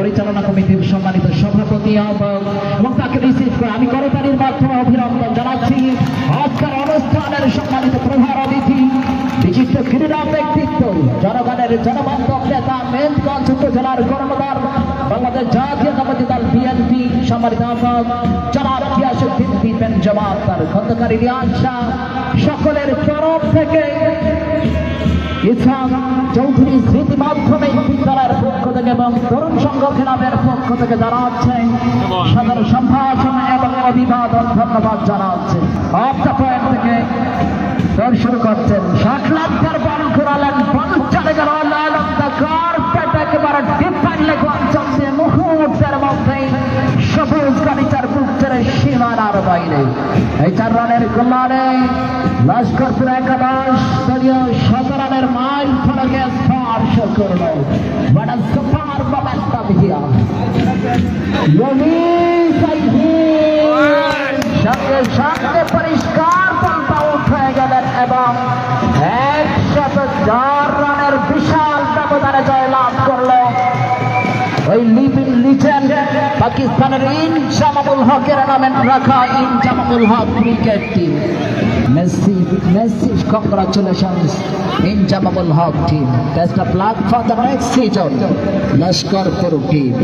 পরিচালনা কমিটির সম্মানিত সভাপতি এবং তাকে রিসিভ করে আমি করতালির মাধ্যমে অভিনন্দন জানাচ্ছি। আজকের অনুষ্ঠানের সম্মানিত প্রধান অতিথি, বিশিষ্ট ক্রীড়া ব্যক্তিত্ব, জনগণের জনবান্ধব নেতা মেনগঞ্জ উপজেলার কর্মদার বাংলাদেশ জাতীয়তাবাদী দল বিএনপি সম্মানিত আহ্বায়ক, জনাব গিয়াসুদ্দিন দিবেন জমাত তার খন্দকারী রিয়াজ সকলের তরফ থেকে ইসলাম চৌধুরী স্মৃতি মাধ্যমিক বিদ্যালয়ের থেকে এবং তরুণ সংঘ ক্লাবের পক্ষ থেকে জানাচ্ছে সাধারণ সম্ভাষণ এবং অভিবাদন ধন্যবাদ জানাচ্ছে। আপনার পয়েন্ট থেকে শুরু করছেন। ষাট বল ঘুরালেন বল চলে গেল লালন কার্পেট একেবারে ডিফাইন মুহূর্তের মধ্যেই সবুজ গাড়িটার ছেড়ে সীমানার বাইরে। এই চার রানের কল্যাণে লস্করপুর একাদশ দলীয় শত রানের মাইল ফলকে স্পর্শ করল। বড় হিয়া সঙ্গে সঙ্গে পরিষ্কার বলটা উঠে গেলেন এবং একশত চার রানের বিশাল ব্যবধানে জয়লাভ করল ওই লিভিং লিজেন্ড পাকিস্তানের ইনজামামুল হকের নামে রাখা ইনজামামুল হক ক্রিকেট টিম মেসি Messi congratulations Inzamamul Haque team. Best of luck for the next season Laskarpur team.